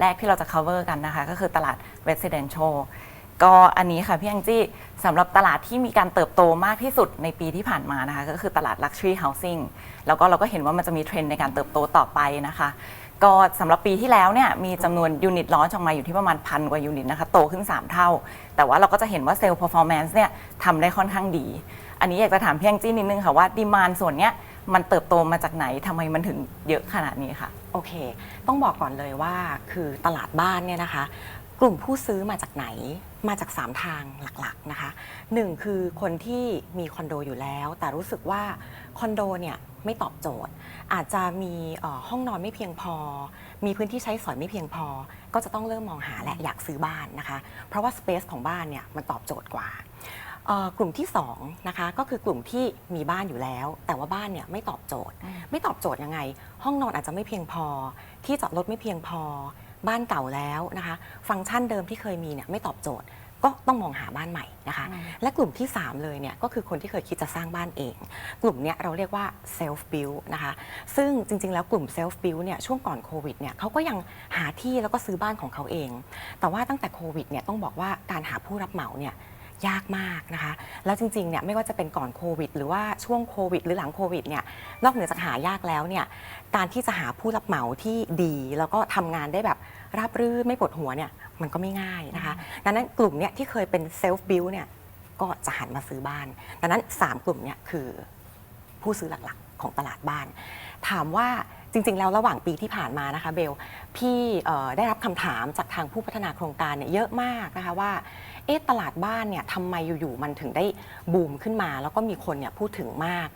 แรกที่เราจะ cover กันนะคะ ก็คือตลาด residential ก็อันนี้ค่ะพี่แองจี้สำหรับตลาดที่มีการเติบโตมากที่สุดในปีที่ผ่านมานะคะ ก็คือตลาด luxury housing แล้วก็เราก็เห็นว่ามันจะมีเทรนด์ในการเติบโตต่อไปนะคะ ก็สำหรับปีที่แล้วเนี่ยมีจำนวนยูนิตล้อนออกมาอยู่ที่ประมาณพันกว่ายูนิตนะคะ โตขึ้น 3 เท่า แต่ว่าเราก็จะเห็นว่าเซลล์ performance เนี่ยทำได้ค่อนข้างดี อันนี้อยากจะถามพี่แองจี้นิดนึงค่ะว่าดีมานส่วนเนี้ยมันเติบโตมาจากไหนทำไมมันถึงเยอะขนาดนี้ค่ะ โอเค ต้องบอกก่อนเลยว่าคือตลาดบ้านเนี่ยนะคะ กลุ่มผู้ซื้อมาจากไหน มาจาก 3 ทางหลักๆนะคะหนึ่งคือคนที่มีคอนโดอยู่แล้ว แต่รู้สึกว่าคอนโดเนี่ยไม่ตอบโจทย์ อาจจะมีห้องนอนไม่เพียงพอ มีพื้นที่ใช้สอยไม่เพียงพอ ก็จะต้องเริ่มมองหาและอยากซื้อบ้านนะคะ เพราะว่าสเปซของบ้านเนี่ยมันตอบโจทย์กว่า กลุ่มที่2นะคะก็คือกลุ่มที่มีบ้านอยู่แล้ว แต่ว่าบ้านเนี่ยไม่ตอบโจทย์ ไม่ตอบโจทย์ยังไง ห้องนอนอาจจะไม่เพียงพอ ที่จอดรถไม่เพียงพอ บ้านเก่าแล้วนะคะ ฟังก์ชันเดิมที่เคยมีเนี่ยไม่ตอบโจทย์ก็ต้องมองหาบ้านใหม่นะคะอืมและกลุ่มที่ 3 เลยเนี่ยก็คือคนที่เคยคิดจะสร้างบ้านเอง กลุ่มเนี้ยเราเรียกว่า self build นะคะ ซึ่งจริง ๆ แล้วกลุ่ม self build เนี่ยช่วงก่อนโควิดเนี่ยเขาก็ยังหาที่แล้วก็ซื้อบ้านของเขาเอง แต่ว่าตั้งแต่โควิดเนี่ยต้องบอกว่าการหาผู้รับเหมาเนี่ย ยากมากนะคะ แล้วจริงๆเนี่ยไม่ว่าจะเป็นก่อนโควิด หรือว่าช่วงโควิด หรือหลังโควิดเนี่ยนอกเหนือจากหายากแล้วเนี่ยการที่จะหาผู้รับเหมาที่ดี แล้วก็ทำงานได้แบบราบรื่นไม่ปวดหัวเนี่ยมันก็ไม่ง่ายนะคะดังนั้นกลุ่มเนี่ยที่เคยเป็น self build เนี่ยก็จะหันมาซื้อบ้านดังนั้น 3 กลุ่มเนี่ยคือผู้ซื้อหลักๆของตลาดบ้าน ถามว่าจริง ๆ แล้วระหว่างปีที่ผ่านมานะคะเบล พี่ได้รับคำถามจากทางผู้พัฒนาโครงการเนี่ยเยอะมากนะคะว่า เอ๊ะตลาดบ้านเนี่ยทำไมอยู่ๆมันถึงได้บูมขึ้นมา แล้วก็มีคนเนี่ยพูดถึงมาก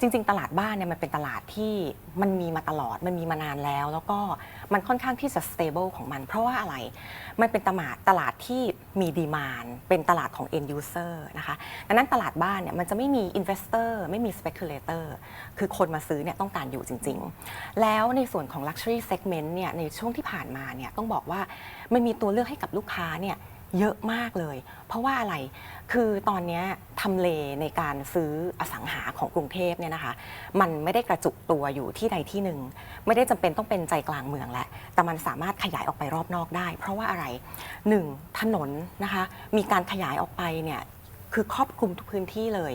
จริง ๆ ตลาดบ้านเนี่ยมันเป็นตลาดที่มันมีมาตลอดมันมีมานานแล้ว แล้วก็มันค่อนข้างที่จะ stable ของมัน เพราะว่าอะไรมันเป็นตลาดตลาดที่มีดีมานเป็นตลาดของ end user นะคะดังนั้นตลาดบ้านเนี่ยมันจะไม่มี investor ไม่มี speculator คือคนมาซื้อเนี่ยต้องการอยู่จริง ๆ แล้วในส่วนของ luxury segment เนี่ยในช่วงที่ผ่านมาเนี่ยต้องบอกว่ามันมีตัวเลือกให้กับลูกค้าเนี่ย เยอะมากเลย เพราะว่าอะไรคือตอนนี้ทำเลในการซื้ออสังหาของกรุงเทพเนี่ยนะคะ มันไม่ได้กระจุกตัวอยู่ที่ใดที่หนึ่ง ไม่ได้จำเป็นต้องเป็นใจกลางเมืองแหละ แต่มันสามารถขยายออกไปรอบนอกได้ เพราะว่าอะไรหนึ่งถนนนะคะ มีการขยายออกไปเนี่ยคือครอบคลุมทุกพื้นที่เลย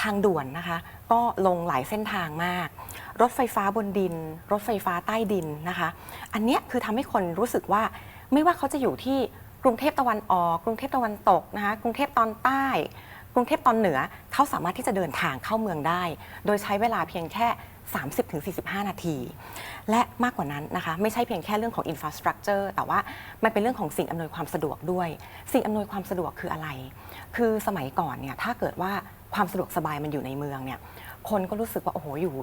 ทางด่วนนะคะ ก็ลงหลายเส้นทางมาก รถไฟฟ้าบนดิน รถไฟฟ้าใต้ดินนะคะ อันเนี้ยคือทำให้คนรู้สึกว่าไม่ว่าเขาจะอยู่ที่ กรุงเทพตะวันออก กรุงเทพตะวันตกนะคะกรุงเทพตอนใต้ กรุงเทพตอนเหนือเขาสามารถที่จะเดินทางเข้าเมืองได้ โดยใช้เวลาเพียงแค่ 30-45 นาที และมากกว่านั้นนะคะไม่ใช่เพียงแค่เรื่องของ infrastructure แต่ว่ามันเป็นเรื่องของสิ่งอำนวยความสะดวกด้วย สิ่งอำนวยความสะดวกคืออะไร คือสมัยก่อนเนี่ยถ้าเกิดว่าความสะดวกสบายมันอยู่ในเมืองเนี่ยคนก็รู้สึกว่าโอ้โหอยู่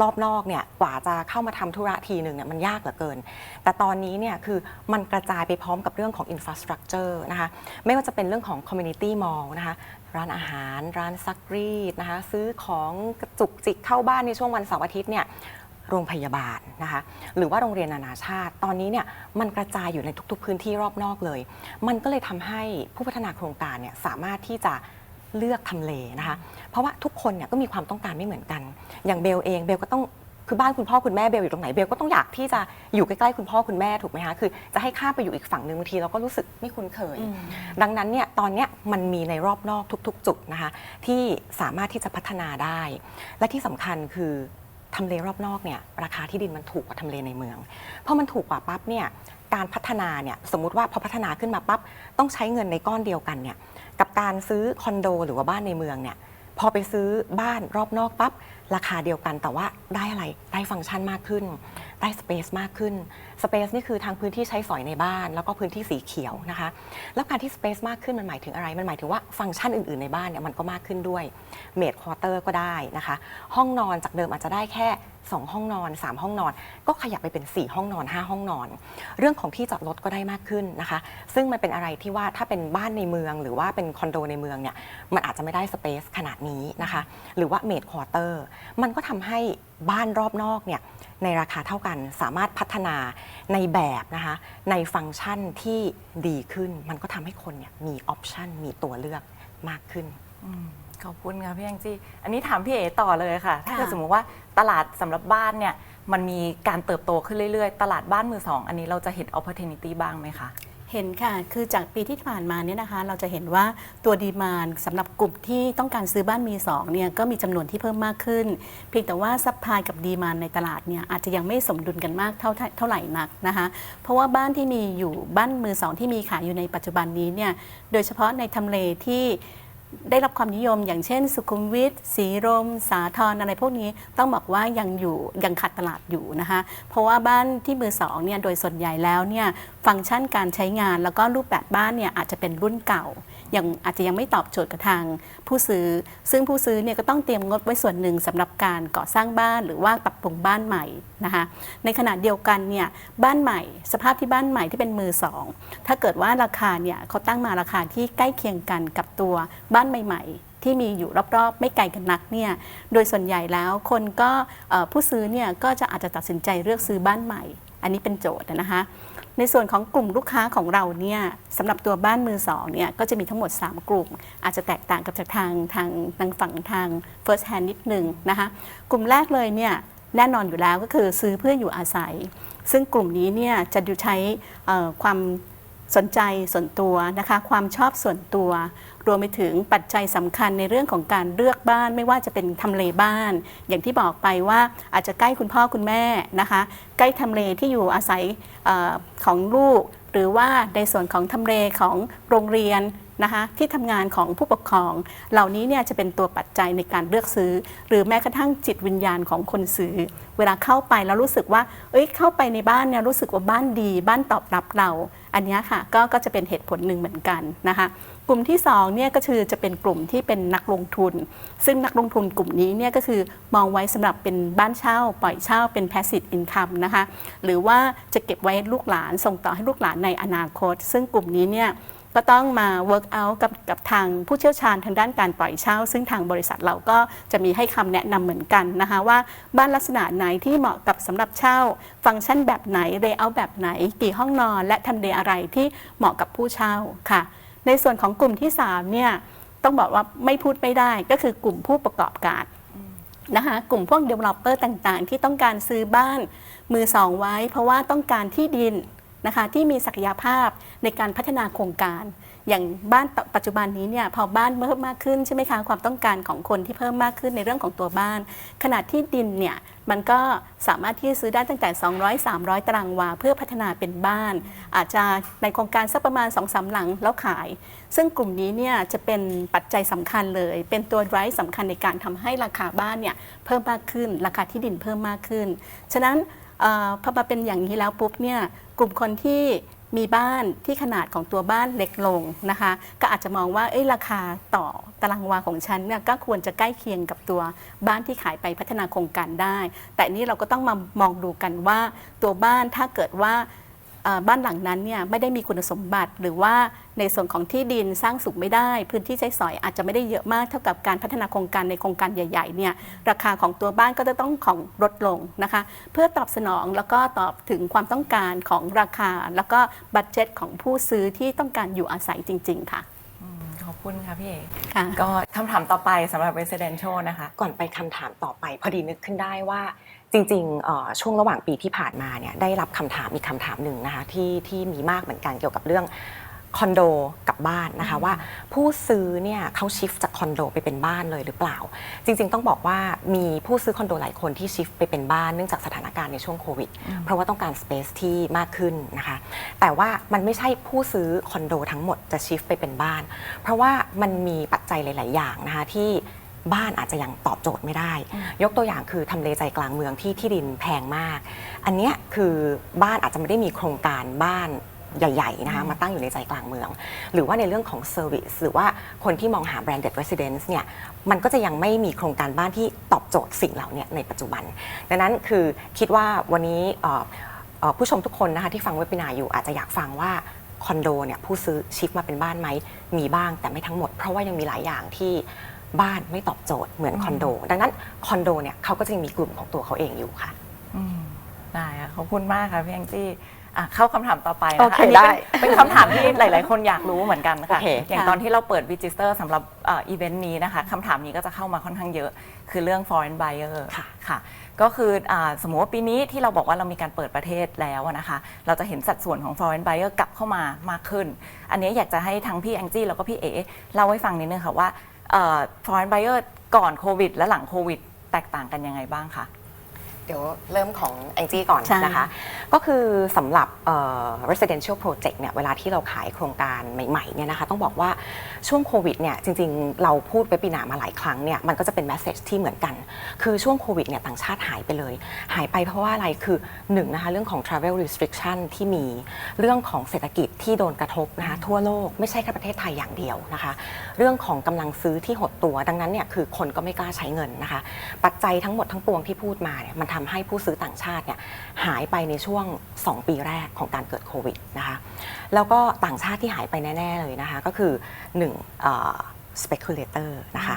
รอบนอกเนี่ยกว่าจะเข้ามาทำธุระทีหนึ่งเนี่ยมันยากเหลือเกิน แต่ตอนนี้เนี่ยคือมันกระจายไปพร้อมกับเรื่องของ infrastructure นะคะไม่ว่าจะเป็นเรื่องของ community mall นะคะร้านอาหาร ร้านซักรีดนะคะซื้อของกระจุกจิกเข้าบ้านในช่วงวันเสาร์อาทิตย์เนี่ยโรงพยาบาลนะคะหรือว่าโรงเรียนนานาชาติ ตอนนี้เนี่ยมันกระจายอยู่ในทุกๆ พื้นที่รอบนอกเลย มันก็เลยทำให้ผู้พัฒนาโครงการเนี่ยสามารถที่จะ เลือกทำเลนะคะ เพราะว่าทุกคนเนี่ยก็มีความต้องการไม่เหมือนกัน อย่างเบลเองเบลก็ต้องคือบ้านคุณพ่อคุณแม่เบลอยู่ตรงไหนเบลก็ต้องอยากที่จะอยู่ใกล้ๆคุณพ่อคุณแม่ถูกไหมคะคือจะให้ข้ามไปอยู่อีกฝั่งหนึ่งบางทีเราก็รู้สึกไม่คุ้นเคย ดังนั้นเนี่ยตอนเนี้ยมันมีในรอบนอกทุก ๆ จุดนะคะ ที่สามารถที่จะพัฒนาได้ และที่สำคัญคือทำเลรอบนอกเนี่ยราคาที่ดินมันถูกกว่าทำเลในเมือง เพราะมันถูกกว่าปั๊บเนี่ยการพัฒนาเนี่ยสมมุติว่าพอพัฒนาขึ้นมาปั๊บต้องใช้เงินในก้อนเดียวกันเนี่ย กับการซื้อคอนโดหรือว่าบ้านในเมืองเนี่ยพอไปซื้อบ้านรอบนอกปั๊บราคาเดียวกันแต่ว่าได้อะไรได้ฟังก์ชันมากขึ้น ได้สเปซมากขึ้นสเปซนี่คือทางพื้นที่ใช้สอยในบ้าน แล้วก็พื้นที่สีเขียวนะคะแล้วการที่สเปซมากขึ้นมันหมายถึงอะไร มันหมายถึงว่าฟังก์ชันอื่นๆในบ้านเนี่ยมันก็มากขึ้นด้วยเมดควอเตอร์ก็ได้นะคะ ห้องนอนจากเดิมอาจจะได้แค่ 2 ห้องนอน 3 ห้องนอน ก็ขยับไปเป็น 4 ห้องนอน 5 ห้องนอน เรื่องของที่จอดรถก็ได้มากขึ้นนะคะ ซึ่งมันเป็นอะไรที่ว่าถ้าเป็นบ้านในเมือง หรือว่าเป็นคอนโดในเมืองเนี่ยมันอาจจะไม่ได้สเปซขนาดนี้นะคะ หรือว่าเมดควอเตอร์มันก็ทำให้บ้านรอบนอกเนี่ยในราคาเท่ากันสามารถพัฒนาในแบบนะคะในฟังก์ชันที่ดีขึ้น มันก็ทำให้คนเนี่ยมีออปชันมีตัวเลือกมากขึ้น ขอบคุณค่ะพี่แองจี้อันนี้ถามพี่เอ๋ต่อเลยค่ะ ถ้าเกิดค่ะสมมติว่าตลาดสำหรับบ้านเนี่ยมันมีการเติบโตขึ้นเรื่อยๆ ตลาดบ้านมือสอง อันนี้เราจะเห็น opportunity บ้างไหมคะเห็นค่ะ คือจากปีที่ผ่านมาเนี่ยนะคะ เราจะเห็นว่าตัวดีมานสำหรับกลุ่มที่ต้องการซื้อบ้านมีสองเนี่ยก็มีจำนวนที่เพิ่มมากขึ้น เพียงแต่ว่าซัพพลายกับดีมานในตลาดเนี่ยอาจจะยังไม่สมดุลกันมากเท่าเท่าไหร่นักนะคะ เพราะว่าบ้านที่มีอยู่บ้านมือสองที่มีขายอยู่ในปัจจุบันนี้เนี่ย โดยเฉพาะในทำเลที่ ได้รับความนิยมอย่างเช่น สุขุมวิทสีลมสาทรอะไรพวกนี้ต้องบอกว่ายังอยู่ยังขาดตลาดอยู่นะคะเพราะว่าบ้านที่มือสองเนี่ยโดยส่วนใหญ่แล้วเนี่ยฟังก์ชันการใช้งานแล้วก็รูปแบบบ้านเนี่ยอาจจะเป็นรุ่นเก่ายังอาจจะยังไม่ตอบโจทย์กับทาง ผู้ซื้อ ซึ่งผู้ซื้อเนี่ยก็ต้องเตรียมงบไว้ส่วนหนึ่งสำหรับการก่อสร้างบ้านหรือว่าปรับปรุงบ้านใหม่นะคะในขณะเดียวกันเนี่ยบ้านใหม่ สภาพที่บ้านใหม่ที่เป็นมือสองถ้าเกิดว่าราคาเนี่ยเขาตั้งมาราคาที่ใกล้เคียงกันกับตัวบ้านใหม่ ๆที่มีอยู่รอบๆ ไม่ไกลกันนักเนี่ยโดยส่วนใหญ่แล้วคนก็ผู้ซื้อเนี่ยก็จะอาจจะตัดสินใจเลือกซื้อบ้านใหม่ อันนี้เป็นโจทย์นะคะ ในส่วนของกลุ่มลูกค้าของเราเนี่ยสำหรับตัวบ้านมือสองเนี่ยก็จะมีทั้งหมด 3 กลุ่ม อาจจะแตกต่างกับจากทางทางทางฝั่งทาง first hand นิดนึงนะคะกลุ่มแรกเลยเนี่ยแน่นอนอยู่แล้วก็คือซื้อเพื่ออยู่อาศัย ซึ่งกลุ่มนี้เนี่ยจะดูใช้ความสนใจส่วนตัวนะคะความชอบส่วนตัว รวมไปถึงปัจจัยสำคัญในเรื่องของการเลือกบ้าน ไม่ว่าจะเป็นทำเลบ้าน อย่างที่บอกไปว่าอาจจะใกล้คุณพ่อคุณแม่นะคะ ใกล้ทำเลที่อยู่อาศัยออของลูก หรือว่าในส่วนของทำเลของโรงเรียนนะคะที่ทำงานของผู้ปกครอง เหล่านี้เนี่ยจะเป็นตัวปัจจัยในการเลือกซื้อ หรือแม้กระทั่งจิตวิญญาณของคนซื้อ เวลาเข้าไปแล้วรู้สึกว่า เอ้ยเข้าไปในบ้านเนี่ยรู้สึกว่าบ้านดี บ้านตอบรับเรา อันนี้ค่ะก็ก็จะเป็นเหตุผลหนึ่งเหมือนกันนะคะ กลุ่มที่2เนี่ยก็คือจะเป็นกลุ่มที่เป็นนักลงทุน ซึ่งนักลงทุนกลุ่มนี้เนี่ยก็คือมองไว้สำหรับเป็นบ้านเช่า ปล่อยเช่าเป็น passive income นะคะหรือว่าจะเก็บไว้ลูกหลานส่งต่อให้ลูกหลานในอนาคต ซึ่งกลุ่มนี้เนี่ยก็ต้องมา work out กับกับทางผู้เชี่ยวชาญทางด้านการปล่อยเช่า ซึ่งทางบริษัทเราก็จะมีให้คำแนะนำเหมือนกันนะคะว่าบ้านลักษณะไหนที่เหมาะกับสำหรับเช่า ฟังก์ชันแบบไหน layout แบบไหน กี่ห้องนอน และทำเลอะไรที่เหมาะกับผู้เช่าค่ะ ในส่วนของกลุ่มที่3เนี่ยต้องบอกว่าไม่พูดไม่ได้ก็คือกลุ่มผู้ประกอบการนะคะกลุ่มพวก developer ต่างๆ ที่ต้องการซื้อบ้านมือสองไว้ เพราะว่าต้องการที่ดินนะคะที่มีศักยภาพในการพัฒนาโครงการ อย่างบ้านปัจจุบันนี้เนี่ยพอบ้านเพิ่มมากขึ้นใช่ไหมคะความต้องการของคนที่เพิ่มมากขึ้นในเรื่องของตัวบ้าน ขนาดที่ดินเนี่ยมันก็สามารถที่จะซื้อได้ตั้งแต่ 200 300 ตารางวา เพื่อพัฒนาเป็นบ้าน อาจจะในโครงการสักประมาณ 2 3หลังแล้วขาย ซึ่งกลุ่มนี้เนี่ยจะเป็นปัจจัยสำคัญเลย เป็นตัว drive สำคัญในการทำให้ราคาบ้านเนี่ยเพิ่มมากขึ้น ราคาที่ดินเพิ่มมากขึ้น ฉะนั้นออพอมาเป็นอย่างนี้แล้วปุ๊บเนี่ยกลุ่มคนที่ มีบ้านที่ขนาดของตัวบ้านเล็กลงนะคะ ก็อาจจะมองว่าเอ้ยราคาต่อตารางวาของฉันเนี่ยก็ควรจะใกล้เคียงกับตัวบ้านที่ขายไปพัฒนาโครงการได้ แต่นี่เราก็ต้องมามองดูกันว่าตัวบ้านถ้าเกิดว่า บ้านหลังนั้นเนี่ยไม่ได้มีคุณสมบัติ หรือว่าในส่วนของที่ดินสร้างสุขไม่ได้ พื้นที่ใช้สอยอาจจะไม่ได้เยอะมากเท่ากับการพัฒนาโครงการในโครงการใหญ่ๆเนี่ยราคาของตัวบ้านก็จะต้องของลดลงนะคะเพื่อตอบสนองแล้วก็ตอบถึงความต้องการของราคา แล้วก็บัตเจ็ตของผู้ซื้อที่ต้องการอยู่อาศัยจริง ๆ ค่ะขอบคุณค่ะพี่เอ๋ค่ะก็คำถามต่อไปสำหรับ residential นะคะ ก่อนไปคำถามต่อไปพอดีนึกขึ้นได้ว่า จริงๆเอ่อช่วงระหว่างปีที่ผ่านมาเนี่ยได้รับคำถามอีกคำถามหนึ่งนะคะที่ที่มีมากเหมือนกันเกี่ยวกับเรื่องคอนโดกับบ้านนะคะว่าผู้ซื้อเนี่ยเขาชิฟจากคอนโดไปเป็นบ้านเลยหรือเปล่า จริง ๆ ต้องบอกว่ามีผู้ซื้อคอนโดหลายคนที่ชิฟไปเป็นบ้านเนื่องจากสถานการณ์ในช่วงโควิด เพราะว่าต้องการสเปซที่มากขึ้นนะคะแต่ว่ามันไม่ใช่ผู้ซื้อคอนโดทั้งหมดจะชิฟไปเป็นบ้าน เพราะว่ามันมีปัจจัยหลาย ๆ อย่างนะคะที่ บ้านอาจจะยังตอบโจทย์ไม่ได้ ยกตัวอย่างคือทำเลใจกลางเมืองที่ที่ดินแพงมาก อันเนี้ยคือบ้านอาจจะไม่ได้มีโครงการบ้านใหญ่ๆนะคะมาตั้งอยู่ในใจกลางเมือง หรือว่าในเรื่องของ Service หรือว่าคนที่มองหา branded residence เนี่ยมันก็จะยังไม่มีโครงการบ้านที่ตอบโจทย์สิ่งเหล่านี้ในปัจจุบัน ดังนั้นคือคิดว่าวันนี้เอ่อเอ่อผู้ชมทุกคนนะคะที่ฟังเว็บ i นาอยู่อาจจะอยากฟังว่าคอนโดเนี่ยผู้ซื้อชิฟมาเป็นบ้านไหมมีบ้างแต่ไม่ทั้งหมด เพราะว่ายังมีหลายอย่างที่ บ้านไม่ตอบโจทย์เหมือนคอนโด ดังนั้นคอนโดเนี่ยเขาก็จะยังมีกลุ่มของตัวเขาเองอยู่ค่ะอืมนได้ค่ะขอบคุณมากค่ะพี่แองจี้อะเข้าคำถามต่อไปโอนะคะเคอันนี้ได้เป็นเป็นคำถามที่หลาย ๆ คนอยากรู้เหมือนกันค่ะโอเคอย่างค่ะตอนที่เราเปิด register สำหรับเอีเวนต์นี้นะคะคำถามนี้ก็จะเข้ามาค่อนข้างเยอะ คือเรื่อง foreign buyer ค่ะค่ะก็คืออาสมมติว่าปีนี้ที่เราบอกว่าเรามีการเปิดประเทศแล้วอะนะคะ เราจะเห็นสัดส่วนของ foreign buyer กลับเข้ามามากขึ้น อันนี้อยากจะให้ทั้งพี่แองจี้แล้วก็พี่เอ๋เล่าให้ฟังนิดนึงค่ะว่าเอ่อ foreign buyer ก่อนโควิดและหลังโควิด แตกต่างกันยังไงบ้างคะ เดี๋ยวเริ่มของแองจี้ก่อนใช่ นะคะ ก็คือสำหรับเอ่อ residential project เนี่ยเวลาที่เราขายโครงการใหม่ๆเนี่ยนะคะต้องบอกว่าช่วงโควิดเนี่ยจริงๆ เราพูดเว็บปีนามาหลายครั้งเนี่ยมันก็จะเป็น message ที่เหมือนกัน คือช่วงโควิดเนี่ยต่างชาติหายไปเลย หายไปเพราะว่าอะไรคือหนึ่งนะคะเรื่องของ travel restriction ที่มีเรื่องของเศรษฐกิจที่โดนกระทบนะคะทั่วโลกไม่ใช่แค่ประเทศไทยอย่างเดียวนะคะ เรื่องของกำลังซื้อที่หดตัวดังนั้นเนี่ยคือคนก็ไม่กล้าใช้เงินนะคะ ปัจจัยทั้งหมดทั้งปวงที่พูดมาเนี่ยมันทำให้ผู้ซื้อต่างชาติเนี่ยหายไปในช่วง 2 ปีแรกของการเกิดโควิดนะคะแล้วก็ต่างชาติที่หายไปแน่ ๆ เลยนะคะก็คือ1เอ่อ speculator นะคะ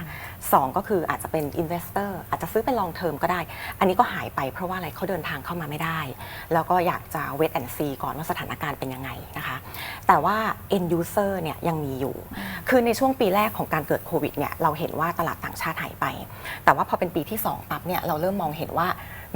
สองก็คืออาจจะเป็น investor อาจจะซื้อเป็น long term ก็ได้ อันนี้ก็หายไปเพราะว่าอะไรเขาเดินทางเข้ามาไม่ได้ แล้วก็อยากจะ wait and see ก่อนว่าสถานการณ์เป็นยังไงนะคะ แต่ว่า end user เนี่ยยังมีอยู่ คือในช่วงปีแรกของการเกิดโควิดเนี่ยเราเห็นว่าตลาดต่างชาติหายไป แต่ว่าพอเป็นปีที่ 2 ปั๊บเนี่ยเราเริ่มมองเห็นว่า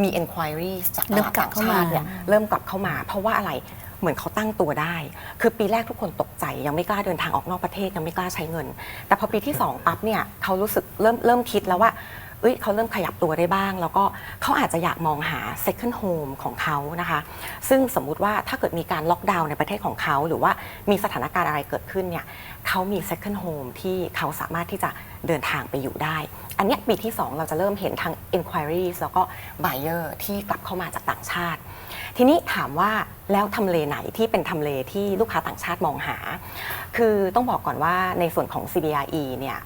มี enquiry จากตเริ่มลาดกลับต่างเข้าชามาติเนี่ยเริ่มกลับเข้ามา เพราะว่าอะไรเหมือนเขาตั้งตัวได้ คือปีแรกทุกคนตกใจยังไม่กล้าเดินทางออกนอกประเทศยังไม่กล้าใช้เงิน แต่พอปีที่2ปั๊บเนี่ยเขารู้สึกเริ่มเริ่มคิดแล้วว่าเอ้ยเขาเริ่มขยับตัวได้บ้าง แล้วก็เขาอาจจะอยากมองหา second home ของเขานะคะ ซึ่งสมมุติว่าถ้าเกิดมีการล็อกดาวน์ในประเทศของเขา หรือว่ามีสถานการณ์อะไรเกิดขึ้นเนี่ยเขามี second home ที่เขาสามารถที่จะเดินทางไปอยู่ได้ อันนี้ปีที่ 2 เราจะเริ่มเห็นทั้ง inquiries แล้วก็ buyer ที่กลับเข้ามาจากต่างชาติ ทีนี้ถามว่าแล้วทำเลไหนที่เป็นทำเลที่ลูกค้าต่างชาติมองหา คือต้องบอกก่อนว่าในส่วนของ CBRE เนี่ย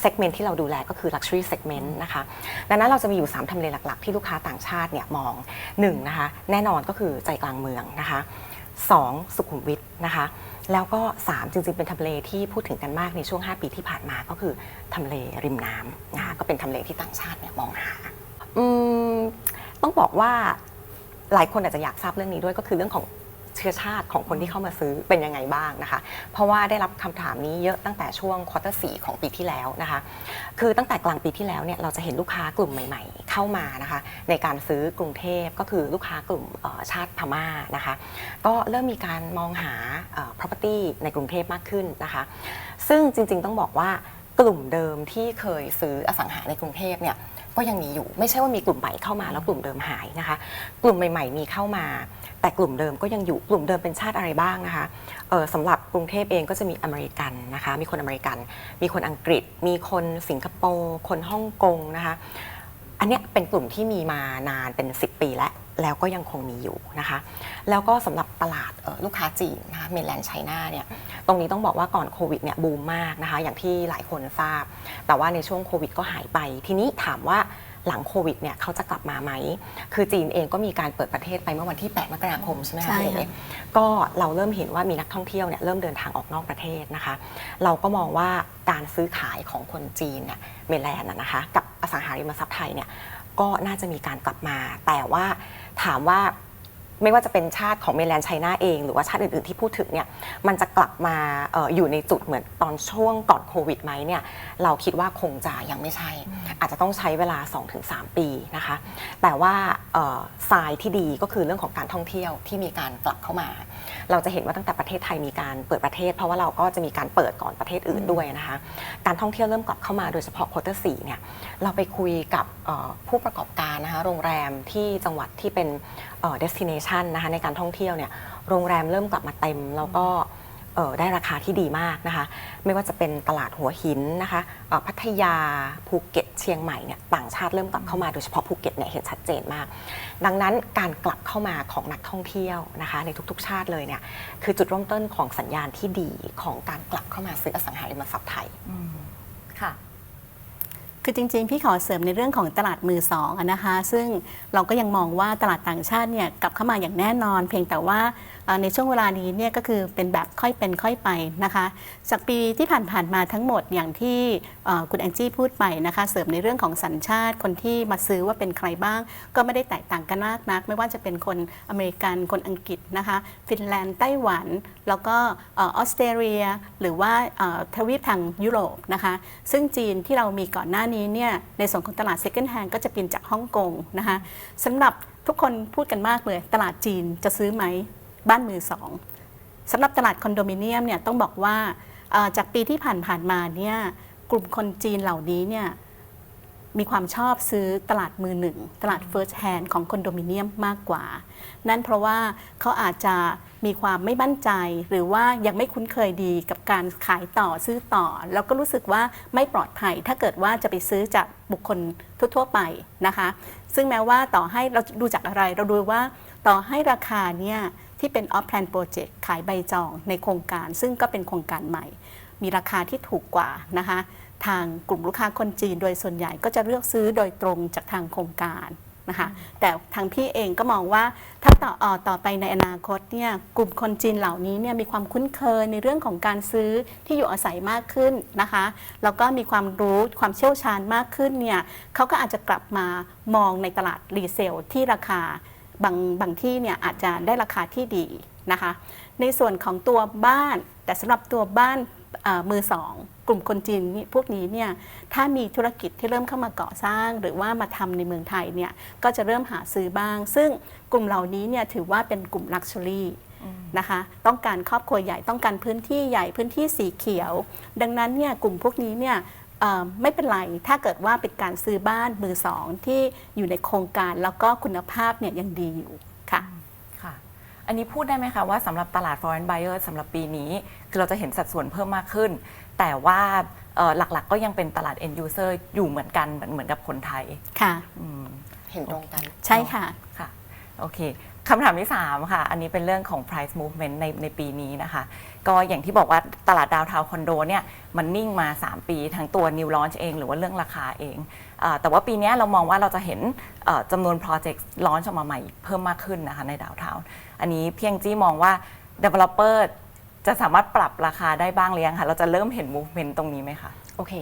เซกเมนต์ที่เราดูแลก็คือ Luxury Segment นะคะดังนั้นเราจะมีอยู่ 3ทำเลหลักๆ ที่ลูกค้าต่างชาติเนี่ยมอง1นะคะแน่นอนก็คือใจกลางเมืองนะคะ2สุขุมวิทนะคะ แล้วก็ 3 จริงๆ เป็นทำเลที่พูดถึงกันมากในช่วง 5 ปีที่ผ่านมาก็คือทำเลริมน้ำนะคะก็เป็นทำเลที่ต่างชาติเนี่ยมองหาอืมต้องบอกว่าหลายคนอาจจะอยากทราบเรื่องนี้ด้วยก็คือเรื่องของ เชื้อชาติของคนที่เข้ามาซื้อเป็นยังไงบ้างนะคะ เพราะว่าได้รับคำถามนี้เยอะตั้งแต่ช่วงควอเตอร์สของปีที่แล้วนะคะ คือตั้งแต่กลางปีที่แล้วเนี่ยเราจะเห็นลูกค้ากลุ่มใหม่ ๆ เข้ามานะคะ ในการซื้อกรุงเทพก็คือลูกค้ากลุ่มชาติพม่านะคะ ก็เริ่มมีการมองหา property ในกรุงเทพมากขึ้นนะคะ ซึ่งจริงๆต้องบอกว่ากลุ่มเดิมที่เคยซื้ออสังหาในกรุงเทพเนี่ยก็ยังมีอยู่ไม่ใช่ว่ามีกลุ่มใหม่เข้ามาแล้วกลุ่มเดิมหายนะคะ กลุ่มใหม่ ๆ มีเข้ามา แต่กลุ่มเดิมก็ยังอยู่กลุ่มเดิมเป็นชาติอะไรบ้างนะคะเออสำหรับกรุงเทพเองก็จะมีอเมริกันนะคะ มีคนอเมริกัน มีคนอังกฤษ มีคนสิงคโปร์คนฮ่องกงนะคะ อันนี้เป็นกลุ่มที่มีมานานเป็น 10 ปีแล้วแล้วก็ยังคงมีอยู่นะคะ แล้วก็สำหรับตลาดลูกค้าจีนนะคะเมนแลนด์ไชน่าเนี่ย ตรงนี้ต้องบอกว่าก่อนโควิดเนี่ยบูมมากนะคะ อย่างที่หลายคนทราบ แต่ว่าในช่วงโควิดก็หายไป ทีนี้ถามว่า หลังโควิดเนี่ยเขาจะกลับมาไหม คือจีนเองก็มีการเปิดประเทศไปเมื่อวันที่ 8 มกราคมใช่ไหมคะใช่พี่ค่ะเอ๋ก็เราเริ่มเห็นว่ามีนักท่องเที่ยวเนี่ยเริ่มเดินทางออกนอกประเทศนะคะ เราก็มองว่าการซื้อขายของคนจีนเนี่ยเมนแลนด์น่ะนะคะกับอสังหาริมทรัพย์ไทยเนี่ยก็น่าจะมีการกลับมา แต่ว่าถามว่า ไม่ว่าจะเป็นชาติของเมนแลนด์ไชน่าเอง หรือว่าชาติอื่น ๆ ที่พูดถึงเนี่ยมันจะกลับมาอออยู่ในจุดเหมือนตอนช่วงก่อนโควิดไหมเนี่ยเราคิดว่าคงจะยังไม่ใช่ อาจจะต้องใช้เวลา 2-3 ปีนะคะ แต่ว่าทรายที่ดีก็คือเรื่องของการท่องเที่ยวที่มีการกลับเข้ามา เราจะเห็นว่าตั้งแต่ประเทศไทยมีการเปิดประเทศ เพราะว่าเราก็จะมีการเปิดก่อนประเทศอื่นด้วยนะคะ การท่องเที่ยวเริ่มกลับเข้ามาโดยเฉพาะควอเตอร์สีเนี่ยเราไปคุยกับผู้ประกอบการนะคะโรงแรมที่จังหวัดที่เป็นเอ่อ destination นะคะในการท่องเที่ยวเนี่ยโรงแรมเริ่มกลับมาเต็ม แล้วก็ได้ราคาที่ดีมากนะคะ ไม่ว่าจะเป็นตลาดหัวหินนะคะพัทยาภูเก็ตเชียงใหม่เนี่ยต่างชาติเริ่มกลับเข้ามาโดยเฉพาะภูเก็ตเนี่ยเห็นชัดเจนมาก ดังนั้นการกลับเข้ามาของนักท่องเที่ยวนะคะ ในทุกๆ ชาติเลยเนี่ยคือจุดเริ่มต้นของสัญญาณที่ดีของการกลับเข้ามาซื้ออสังหาริมทรัพย์ไทยค่ะ คือจริงๆ พี่ขอเสริมในเรื่องของตลาดมือสองนะคะ ซึ่งเราก็ยังมองว่าตลาดต่างชาติเนี่ยกลับเข้ามาอย่างแน่นอน เพียงแต่ว่าในช่วงเวลานี้เนี่ยก็คือเป็นแบบค่อยเป็นค่อยไปนะคะจากปีที่ผ่านๆมาทั้งหมดอย่างที่คุณแองจี้พูดไปนะคะเสริมในเรื่องของสัญชาติคนที่มาซื้อว่าเป็นใครบ้าง ก็ไม่ได้แตกต่างกันมากนัก ไม่ว่าจะเป็นคนอเมริกันคนอังกฤษนะคะฟินแลนด์ไต้หวัน แล้วก็ออสเตรเลีย หรือว่าเทวีปทางยุโรปนะคะซึ่งจีนที่เรามีก่อนหน้านี้เนี่ยในส่วนของตลาด second hand ก็จะเป็นจากฮ่องกงนะคะสำหรับทุกคนพูดกันมากเลย ตลาดจีนจะซื้อไหม บ้านมือสองสำหรับตลาดคอนโดมิเนียมเนี่ยต้องบอกว่าจากปีที่ผ่านๆมาเนี่ยกลุ่มคนจีนเหล่านี้เนี่ยมีความชอบซื้อตลาดมือหนึ่ง ตลาด First Hand ของคอนโดมิเนียมมากกว่า นั่นเพราะว่าเขาอาจจะมีความไม่มั่นใจ หรือว่ายังไม่คุ้นเคยดีกับการขายต่อซื้อต่อ แล้วก็รู้สึกว่าไม่ปลอดภัย ถ้าเกิดว่าจะไปซื้อจากบุคคลทั่วๆไปนะคะ ซึ่งแม้ว่าต่อให้เราดูจากอะไรเราดูว่าต่อให้ราคาเนี่ย ที่เป็น off plan project ขายใบจองในโครงการ ซึ่งก็เป็นโครงการใหม่ มีราคาที่ถูกกว่านะคะทางกลุ่มลูกค้าคนจีนโดยส่วนใหญ่ก็จะเลือกซื้อโดยตรงจากทางโครงการนะคะแต่ทางพี่เองก็มองว่าถ้าต่อเออต่อไปในอนาคตเนี่ยกลุ่มคนจีนเหล่านี้เนี่ยมีความคุ้นเคยในเรื่องของการซื้อที่อยู่อาศัยมากขึ้นนะคะแล้วก็มีความรู้ความเชี่ยวชาญมากขึ้นเนี่ยเขาก็อาจจะกลับมามองในตลาดรีเซลที่ราคา บางบางที่เนี่ยอาจจะได้ราคาที่ดีนะคะ ในส่วนของตัวบ้าน แต่สำหรับตัวบ้านมือสองกลุ่มคนจีนพวกนี้เนี่ยถ้ามีธุรกิจที่เริ่มเข้ามาก่อสร้าง หรือว่ามาทำในเมืองไทยเนี่ยก็จะเริ่มหาซื้อบ้าง ซึ่งกลุ่มเหล่านี้เนี่ยถือว่าเป็นกลุ่มลักชัวรี่นะคะต้องการครอบครัวใหญ่ต้องการพื้นที่ใหญ่พื้นที่สีเขียว ดังนั้นเนี่ยกลุ่มพวกนี้เนี่ย ไม่เป็นไร ถ้าเกิดว่าเป็นการซื้อบ้านมือสองที่อยู่ในโครงการแล้วก็คุณภาพเนี่ยยังดีอยู่ค่ะค่ะ อันนี้พูดได้ไหมคะว่าสำหรับตลาด foreign buyer สำหรับปีนี้ คือเราจะเห็นสัดส่วนเพิ่มมากขึ้น แต่ว่าเอ่อหลักๆ ก็ยังเป็นตลาด end user อยู่เหมือนกันเหมือนเหมือนกับคนไทยค่ะอืมเห็นตรงกันใช่ค่ะค่ะโอเคคำถามที่ 3 ค่ะ อันนี้เป็นเรื่องของ price movement ในในปีนี้นะคะ ก็อย่างที่บอกว่าตลาดดาวทาวคอนโดเนี่ยมันนิ่งมา 3 ปีทั้งตัวนิวลอนช์เองหรือว่าเรื่องราคาเอง แต่ว่าปีนี้เรามองว่าเราจะเห็นจำนวนโปรเจกต์ลอนช์ออกมาใหม่เพิ่มมากขึ้นนะคะในดาวทาวอันนี้เพียงจี้มองว่า developer จะสามารถปรับราคาได้บ้างหรือยังคะเราจะเริ่มเห็น movement ตรงนี้ไหมคะ โอเค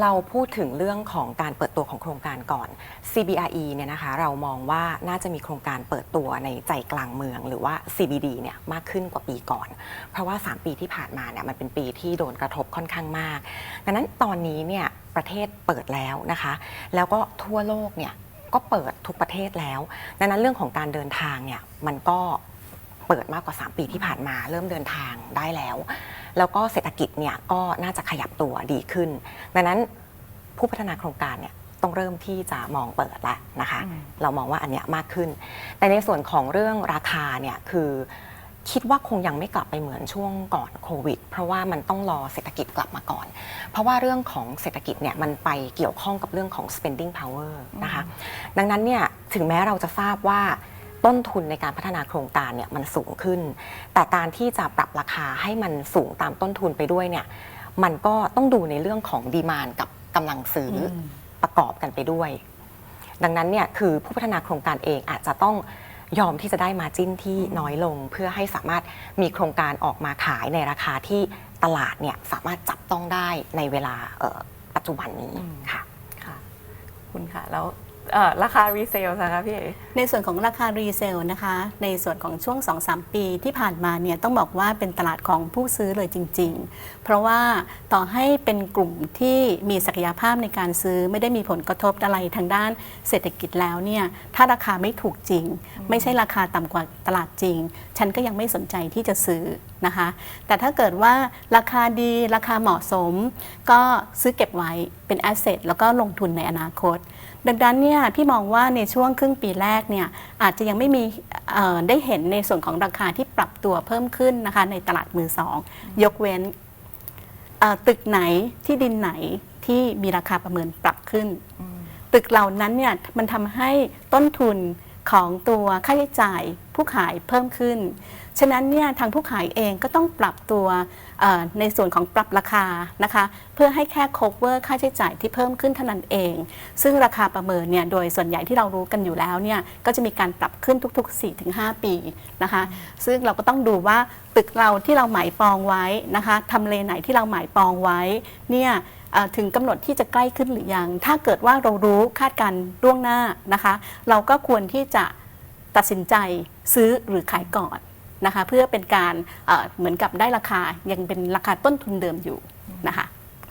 เราพูดถึงเรื่องของการเปิดตัวของโครงการก่อน CBRE เนี่ยนะคะ เรามองว่าน่าจะมีโครงการเปิดตัวในใจกลางเมือง หรือว่า CBD เนี่ยมากขึ้นกว่าปีก่อน เพราะว่า 3 ปีที่ผ่านมาเนี่ยมันเป็นปีที่โดนกระทบค่อนข้างมาก ดังนั้นตอนนี้เนี่ยประเทศเปิดแล้วนะคะ แล้วก็ทั่วโลกเนี่ยก็เปิดทุกประเทศแล้ว ดังนั้นเรื่องของการเดินทางเนี่ยมันก็เปิดมากกว่า 3 ปีที่ผ่านมา เริ่มเดินทางได้แล้ว แล้วก็เศรษฐกิจเนี่ยก็น่าจะขยับตัวดีขึ้น ดังนั้นผู้พัฒนาโครงการเนี่ยต้องเริ่มที่จะมองเปิดแล้วนะคะอืมเรามองว่าอันเนี้ยมากขึ้น แต่ในส่วนของเรื่องราคาเนี่ยคือคิดว่าคงยังไม่กลับไปเหมือนช่วงก่อนโควิด เพราะว่ามันต้องรอเศรษฐกิจกลับมาก่อน เพราะว่าเรื่องของเศรษฐกิจเนี่ยมันไปเกี่ยวข้องกับเรื่องของ spending power นะคะ ดังนั้นเนี่ยถึงแม้เราจะทราบว่า ต้นทุนในการพัฒนาโครงการเนี่ยมันสูงขึ้น แต่การที่จะปรับราคาให้มันสูงตามต้นทุนไปด้วยเนี่ยมันก็ต้องดูในเรื่องของดีมานกับกำลังซื้ออประกอบกันไปด้วย ดังนั้นเนี่ยคือผู้พัฒนาโครงการเองอาจจะต้องยอมที่จะได้มาจิ้นที่น้อยลง เพื่อให้สามารถมีโครงการออกมาขายในราคาที่ตลาดเนี่ยสามารถจับต้องได้ในเวลาเอ่อปัจจุบันนี้ค่ะค่ะคุณค่ะแล้ว เอ่อราคา resale นะคะพี่เอ๋ในส่วนของราคารีเซลนะคะ ในส่วนของช่วง 2-3 ปีที่ผ่านมาเนี่ยต้องบอกว่าเป็นตลาดของผู้ซื้อเลยจริง ๆ เพราะว่าต่อให้เป็นกลุ่มที่มีศักยภาพในการซื้อไม่ได้มีผลกระทบอะไรทางด้านเศรษฐกิจแล้วเนี่ยถ้าราคาไม่ถูกจริง ไม่ใช่ราคาต่ำกว่าตลาดจริง ฉันก็ยังไม่สนใจที่จะซื้อนะคะ แต่ถ้าเกิดว่าราคาดีราคาเหมาะสม ก็ซื้อเก็บไว้เป็นแอสเซทแล้วก็ลงทุนในอนาคต ดังนั้นเนี่ยพี่มองว่าในช่วงครึ่งปีแรกเนี่ยอาจจะยังไม่มีได้เห็นในส่วนของราคาที่ปรับตัวเพิ่มขึ้นนะคะในตลาดมือสองยกเว้นตึกไหนที่ดินไหนที่มีราคาประเมินปรับขึ้น ตึกเหล่านั้นเนี่ยมันทำให้ต้นทุนของตัวค่าใช้จ่ายผู้ขายเพิ่มขึ้น ฉะนั้นเนี่ยทางผู้ขายเองก็ต้องปรับตัวในส่วนของปรับราคานะคะเพื่อให้แค่ cover ค่าใช้จ่ายที่เพิ่มขึ้นเท่านั้นเอง ซึ่งราคาประเมินเนี่ยโดยส่วนใหญ่ที่เรารู้กันอยู่แล้วเนี่ยก็จะมีการปรับขึ้นทุกๆ 4-5 ปีนะคะซึ่งเราก็ต้องดูว่าตึกเราที่เราหมายปองไว้นะคะทำเลไหนที่เราหมายปองไว้เนี่ยถึงกำหนดที่จะใกล้ขึ้นหรือยัง ถ้าเกิดว่าเรารู้คาดการณ์ล่วงหน้านะคะ เราก็ควรที่จะตัดสินใจซื้อหรือขายก่อน นะคะเพื่อเป็นการเอ่อเหมือนกับได้ราคายังเป็นราคาต้นทุนเดิมอยู่นะคะ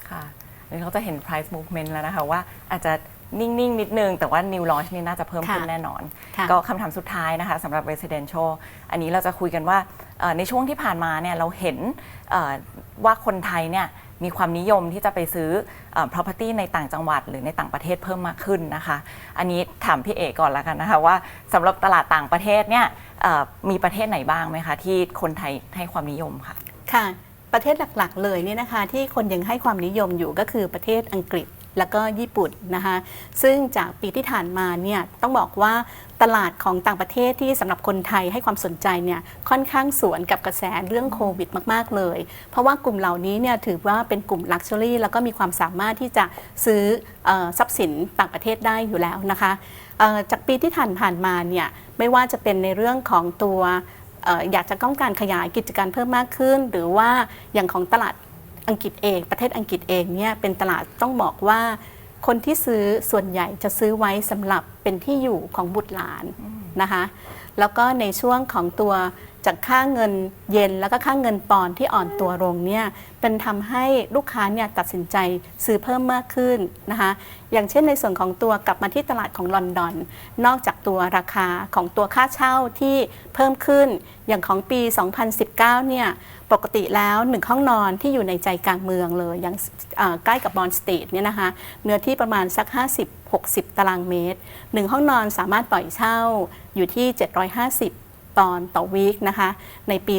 ค่ะเดี๋ยวเราจะเห็น price movement แล้วนะคะว่าอาจจะนิ่ง ๆ นิดนึง แต่ว่า new launch นี่น่าจะเพิ่มขึ้นค่ะแน่นอนค่ะก็คำถามสุดท้ายนะคะสำหรับ residential อันนี้เราจะคุยกันว่าเอ่อในช่วงที่ผ่านมาเนี่ยเราเห็นเอ่อว่าคนไทยเนี่ย มีความนิยมที่จะไปซื้ออ property ในต่างจังหวัด หรือในต่างประเทศเพิ่มมากขึ้นนะคะ อันนี้ถามพี่เอกก่อนแล้วกันนะคะว่าสำหรับตลาดต่างประเทศเนี่ยมีประเทศไหนบ้างไหมคะที่คนไทยให้ความนิยมค่ะ ค่ะ ประเทศหลักๆ เลยเนี่ยนะคะที่คนยังให้ความนิยมอยู่ก็คือประเทศอังกฤษ แล้วก็ญี่ปุ่นนะคะซึ่งจากปีที่ผ่านมาเนี่ยต้องบอกว่าตลาดของต่างประเทศที่สำหรับคนไทยให้ความสนใจเนี่ยค่อนข้างสวนกับกระแสเรื่องโควิดมาก ๆ เลย เพราะว่ากลุ่มเหล่านี้เนี่ยถือว่าเป็นกลุ่มลักชัวรี่แล้วก็มีความสามารถที่จะซื้อทรัพย์สินต่างประเทศได้อยู่แล้วนะคะจากปีที่ผ่านผ่านมาเนี่ยไม่ว่าจะเป็นในเรื่องของตัวเอ่ออยากจะต้องการขยายกิจการเพิ่มมากขึ้น หรือว่าอย่างของตลาด อังกฤษเอง ประเทศอังกฤษเองเนี่ยเป็นตลาดต้องบอกว่า คนที่ซื้อส่วนใหญ่จะซื้อไว้สำหรับเป็นที่อยู่ของบุตรหลานนะคะ แล้วก็ในช่วงของตัว จากค่าเงินเยนแล้วก็ค่าเงินปอนด์ที่อ่อนตัวลงเนี่ยเป็นทำให้ลูกค้าเนี่ยตัดสินใจซื้อเพิ่มมากขึ้นนะคะอย่างเช่นในส่วนของตัวกลับมาที่ตลาดของลอนดอน นอกจากตัวราคาของตัวค่าเช่าที่เพิ่มขึ้นอย่างของปี 2019 เนี่ยปกติแล้วหนึ่งห้องนอนที่อยู่ในใจกลางเมืองเลยอย่างใกล้กับบอนสตรีทเนี่ยนะคะเนื้อที่ประมาณสัก 50-60 ตารางเมตรหนึ่งห้องนอนสามารถปล่อยเช่าอยู่ที่ 750 ปอนด์ต่อวีคนะคะ ในปี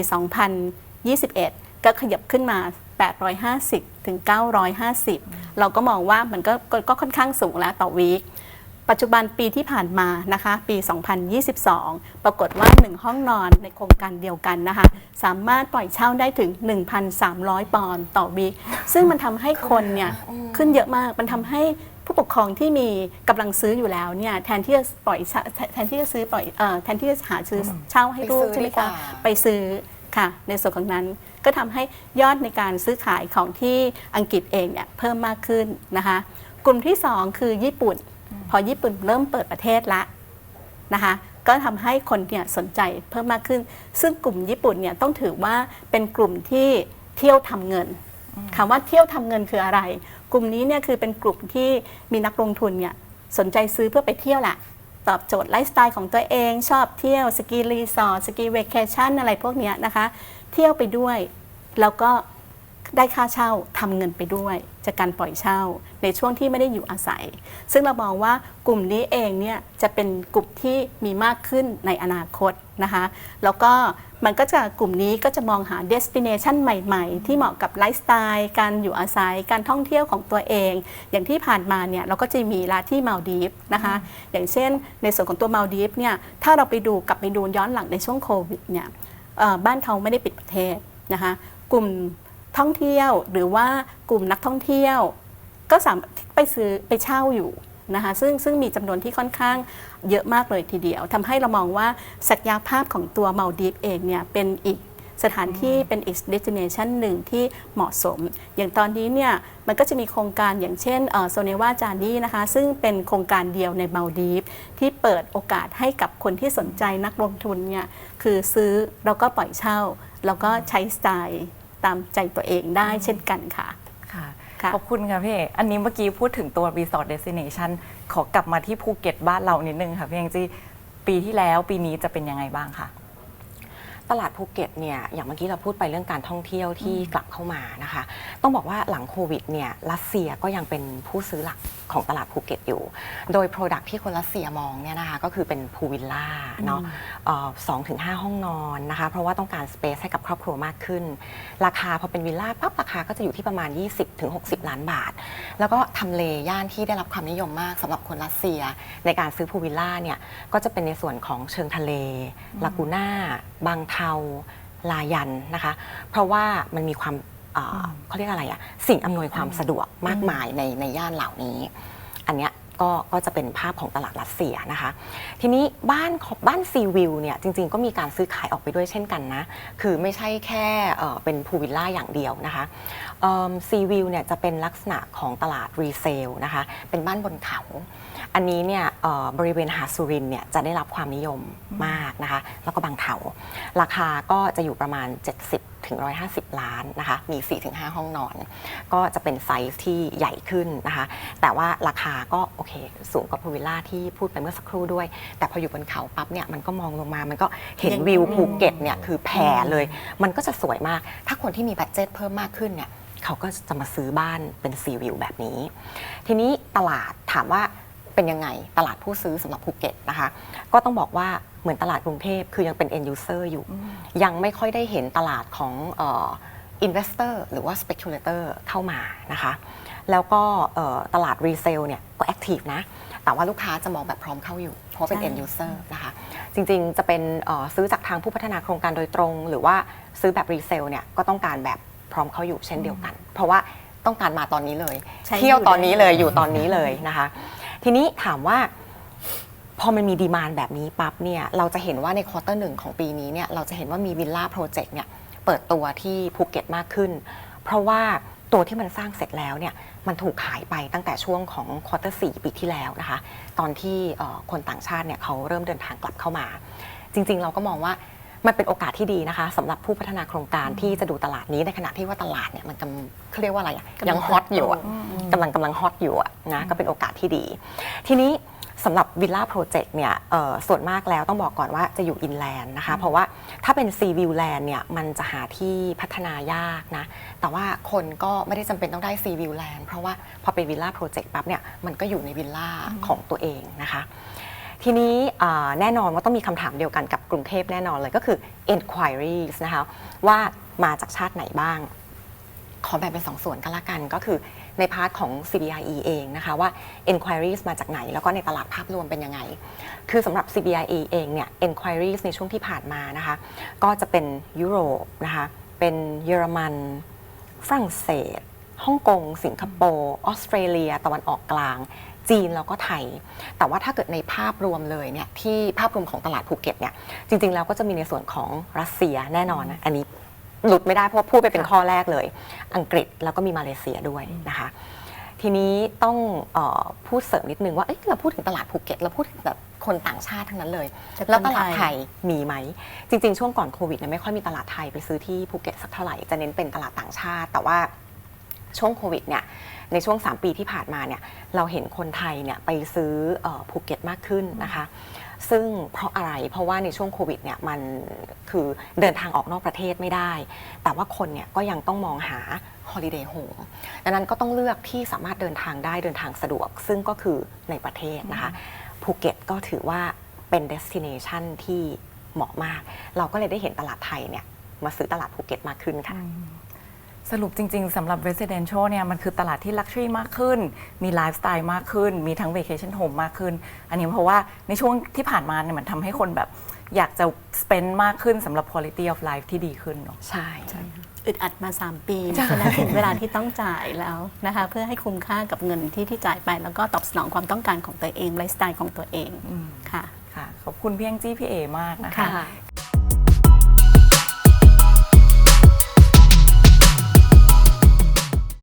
2021 ก็ขยับขึ้นมา 850 ถึง 950 เราก็มองว่ามันก็ก็ก็ค่อนข้างสูงแล้วต่อวีคปัจจุบันปีที่ผ่านมานะคะ ปี 2022 ปรากฏว่า 1 ห้องนอนในโครงการเดียวกันนะคะ สามารถปล่อยเช่าได้ถึง 1,300 ปอนด์ต่อวีคซึ่งมันทำให้คนเนี่ยขึ้นเยอะมากมันทำให้ ผู้ปกครองที่มีกำลังซื้ออยู่แล้วเนี่ยแทนที่จะปล่อยเช่าแทนที่จะซื้อปล่อยเอ่อแทนที่จะหาซื้อเช่าให้ลูกไปซื้อใช่ไหมดีกว่าคะไปซื้อค่ะในส่วนของนั้นก็ทำให้ยอดในการซื้อขายของที่อังกฤษเองเนี่ยเพิ่มมากขึ้นนะคะ กลุ่มที่ 2 คือญี่ปุ่น พอญี่ปุ่นเริ่มเปิดประเทศละนะคะก็ทำให้คนเนี่ยสนใจเพิ่มมากขึ้น ซึ่งกลุ่มญี่ปุ่นเนี่ยต้องถือว่าเป็นกลุ่มที่เที่ยวทำเงิน คำว่าเที่ยวทำเงินคืออะไร กลุ่มนี้เนี่ยคือเป็นกลุ่มที่มีนักลงทุนเนี่ยสนใจซื้อเพื่อไปเที่ยวแหละตอบโจทย์ไลฟ์สไตล์ของตัวเองชอบเที่ยวสกีรีสอร์ทสกีเวกเคชั่นอะไรพวกเนี้ยนะคะ เที่ยวไปด้วย แล้วก็ ได้ค่าเช่าทำเงินไปด้วย จากการปล่อยเช่าในช่วงที่ไม่ได้อยู่อาศัย ซึ่งเรามองว่ากลุ่มนี้เองเนี่ยจะเป็นกลุ่มที่มีมากขึ้นในอนาคตนะคะ แล้วก็มันก็จะกลุ่มนี้ก็จะมองหา destination ใหม่ๆ ที่เหมาะกับไลฟ์สไตล์การอยู่อาศัยการท่องเที่ยวของตัวเอง อย่างที่ผ่านมาเนี่ยเราก็จะมีลาที่มาลดีฟนะคะ อย่างเช่นในส่วนของตัวมาลดีฟเนี่ยถ้าเราไปดูกลับไปดูย้อนหลังในช่วงโควิดเนี่ยบ้านเขาไม่ได้ปิดประเทศนะคะกลุ่ม ท่องเที่ยวหรือว่ากลุ่มนักท่องเที่ยว ก็สามารถไปซื้อไปเช่าอยู่นะคะซึ่งซึ่งมีจำนวนที่ค่อนข้างเยอะมากเลยทีเดียวทำให้เรามองว่าศักยภาพของตัวมาลดีฟเองเนี่ยเป็นอีกสถานที่เป็นอีก destination หนึ่งที่เหมาะสม อย่างตอนนี้เนี่ยมันก็จะมีโครงการอย่างเช่นโซเนวาจานี่นะคะ ซึ่งเป็นโครงการเดียวในมาลดีฟที่เปิดโอกาสให้กับคนที่สนใจนักลงทุนเนี่ยคือซื้อแล้วก็ปล่อยเช่า แล้วก็ใช้สไตล์ ตามใจตัวเองได้เช่นกันค่ะ ค่ะ ค่ะขอบคุณค่ะพี่เอกอันนี้เมื่อกี้พูดถึงตัว Resort Destination ขอกลับมาที่ภูเก็ตบ้านเรานิดนึงค่ะพี่แองจี้ปีที่แล้วปีนี้จะเป็นยังไงบ้างคะ ตลาดภูเก็ตเนี่ยอย่างเมื่อกี้เราพูดไปเรื่องการท่องเที่ยวที่กลับเข้ามานะคะ ต้องบอกว่าหลังโควิดเนี่ยรัสเซียก็ยังเป็นผู้ซื้อหลักของตลาดภูเก็ตอยู่ โดย Product ที่คนรัสเซียมองเนี่ยนะคะก็คือเป็นพูวิลล่าเนาะสองถึงห้าห้องนอนนะคะ เพราะว่าต้องการสเปซให้กับครอบครัวมากขึ้น ราคาพอเป็นวิลล่าปั๊บราคาก็จะอยู่ที่ประมาณ 20-60 ล้านบาท แล้วก็ทำเลย่านที่ได้รับความนิยมมากสำหรับคนรัสเซีย ในการซื้อพูวิลล่าเนี่ยก็จะเป็นในส่วนของเชิงทะเลลากูน่าบางเทาลายันนะคะ เพราะว่ามันมีความเอ่ออเขาเรียกอะไรอะสิ่งอำนวยความสะดวกมากมายในในย่านเหล่านี้ อันเนี้ยก็ก็จะเป็นภาพของตลาดรัสเซียนะคะ ทีนี้บ้านของบ้านซีวิวเนี่ยจริงๆ ก็มีการซื้อขายออกไปด้วยเช่นกันนะ คือไม่ใช่แค่เอ่อเป็นพูวิลล่าอย่างเดียวนะคะซีวิวเนี่ยจะเป็นลักษณะของตลาดรีเซลนะคะ เป็นบ้านบนเขา อันนี้เนี่ยบริเวณหาดสุรินเนี่ยจะได้รับความนิยมมากนะคะ แล้วก็บางเถาราคาก็จะอยู่ประมาณ 70ถึง150 ล้านนะคะ มี 4-5 ห้องนอน ก็จะเป็นไซส์ที่ใหญ่ขึ้นนะคะ แต่ว่าราคาก็โอเค สูงกว่าพูวิลล่าที่พูดไปเมื่อสักครู่ด้วย แต่พออยู่บนเขาปั๊บเนี่ยมันก็มองลงมา มันก็เห็นวิวภูเก็ตเนี่ยคือแผ่เลย มันก็จะสวยมาก ถ้าคนที่มีบัตเจ็ตเพิ่มมากขึ้นเนี่ยเขาก็จะมาซื้อบ้านเป็นซีวิวแบบนี้ ทีนี้ตลาดถามว่า เป็นยังไงตลาดผู้ซื้อสำหรับภูเก็ตนะคะ ก็ต้องบอกว่าเหมือนตลาดกรุงเทพคือยังเป็น end user อยู่ ยังไม่ค่อยได้เห็นตลาดของเอ่อ investor หรือว่า speculator เข้ามานะคะ แล้วก็เอ่อตลาด resale เนี่ยก็ active นะ แต่ว่าลูกค้าจะมองแบบพร้อมเข้าอยู่ เพราะว่าเป็นใช่ end user นะคะ จริงๆ จะเป็นเอ่อซื้อจากทางผู้พัฒนาโครงการโดยตรง หรือว่าซื้อแบบ resale เนี่ยก็ต้องการแบบพร้อมเข้าอยู่เช่นเดียวกัน เพราะว่าต้องการมาตอนนี้เลยใช้เที่ยวอยู่ตอนนี้เลยได้อยู่ตอนนี้เลยนะคะ ทีนี้ถามว่าพอมันมีดีมานแบบนี้ปั๊บเนี่ยเราจะเห็นว่าในควอเตอร์หนึ่งของปีนี้เนี่ยเราจะเห็นว่ามีวิลล่าโปรเจกต์เนี่ยเปิดตัวที่ภูเก็ตมากขึ้น เพราะว่าตัวที่มันสร้างเสร็จแล้วเนี่ยมันถูกขายไปตั้งแต่ช่วงของควอเตอร์สปีที่แล้วนะคะ ตอนที่คนต่างชาติเนี่ยเขาเริ่มเดินทางกลับเข้ามา จริง ๆ เราก็มองว่า มันเป็นโอกาสที่ดีนะคะสำหรับผู้พัฒนาโครงการที่จะดูตลาดนี้ในขณะที่ว่าตลาดเนี่ยมันกำเขาเรียกว่าอะไรอะกำลังยังฮอตอยู่อะเติบโตกำลังกำลังฮอตอยู่อะนะก็เป็นโอกาสที่ดี ทีนี้สำหรับวิลล่าโปรเจกต์เนี่ยเอ่อส่วนมากแล้วต้องบอกก่อนว่าจะอยู่อินแลนด์นะคะ เพราะว่าถ้าเป็นซีวิวแลนด์เนี่ยมันจะหาที่พัฒนายากนะ แต่ว่าคนก็ไม่ได้จำเป็นต้องได้ซีวิวแลนด์เพราะว่าพอเป็นวิลล่าโปรเจกต์ปั๊บเนี่ยมันก็อยู่ในวิลล่าของตัวเองนะคะ ทีนี้แน่นอนว่าต้องมีคำถามเดียวกันกับกรุงเทพแน่นอนเลยก็คือ enquiries นะคะว่ามาจากชาติไหนบ้าง ขอแบ่งเป็นสองส่วนกันละกันก็คือในพาร์ทของ CBIE เองนะคะว่า enquiries มาจากไหน แล้วก็ในตลาดภาพรวมเป็นยังไง คือสำหรับ CBIE เองเนี่ย enquiries ในช่วงที่ผ่านมานะคะ ก็จะเป็นยุโรปนะคะ เป็นเยอรมัน ฝรั่งเศส ฮ่องกง สิงคโปร์ ออสเตรเลีย ตะวันออกกลาง จีนแล้วก็ไทย แต่ว่าถ้าเกิดในภาพรวมเลยเนี่ยที่ภาพรวมของตลาดภูเก็ตเนี่ยจริง ๆ แล้วก็จะมีในส่วนของรัสเซียแน่นอนนะอันนี้หลุดไม่ได้เพราะว่าพูดไปเป็นข้อแรกเลย อังกฤษแล้วก็มีมาเลเซียด้วยนะคะ ทีนี้ต้องเออพูดเสริมนิดนึงว่าเอ้ยเราพูดถึงตลาดภูเก็ตเราพูดถึงแบบคนต่างชาติทั้งนั้นเลยแต่คนแล้วตลาดไทยไทยมีไหม จริง ๆ ช่วงก่อนโควิดเนี่ยไม่ค่อยมีตลาดไทยไปซื้อที่ภูเก็ตสักเท่าไหร่จะเน้นเป็นตลาดต่างชาติ แต่ว่าช่วงโควิดเนี่ย ในช่วง 3 ปีที่ผ่านมาเนี่ยเราเห็นคนไทยเนี่ยไปซื้ออภูเก็ตมากขึ้นนะคะ ซึ่งเพราะอะไรเพราะว่าในช่วงโควิดเนี่ยมันคือเดินทางออกนอกประเทศไม่ได้ แต่ว่าคนเนี่ยก็ยังต้องมองหา holiday home ดังนั้นก็ต้องเลือกที่สามารถเดินทางได้เดินทางสะดวก ซึ่งก็คือในประเทศนะคะภูเก็ตก็ถือว่าเป็น destination ที่เหมาะมาก เราก็เลยได้เห็นตลาดไทยเนี่ยมาซื้อตลาดภูเก็ตมากขึ้นค่ะ สรุปจริง ๆสำหรับ residential เนี่ยมันคือตลาดที่ luxury มากขึ้น มีไลฟ์สไตล์มากขึ้น มีทั้ง vacation home มากขึ้น อันนี้เพราะว่าในช่วงที่ผ่านมาเนี่ยมันทำให้คนแบบอยากจะ spend มากขึ้นสำหรับ quality of life ที่ดีขึ้นเนาะ ใช่ อึดอัดมา 3 ปีฉะนั้นถึงเวลาที่ต้องจ่ายแล้วนะคะ เพื่อให้คุ้มค่ากับเงินที่ที่จ่ายไป แล้วก็ตอบสนองความต้องการของตัวเองไลฟ์สไตล์ของตัวเองค่ะ ค่ะ ขอบคุณพี่แองจี้พี่เอมากนะคะ ค่ะ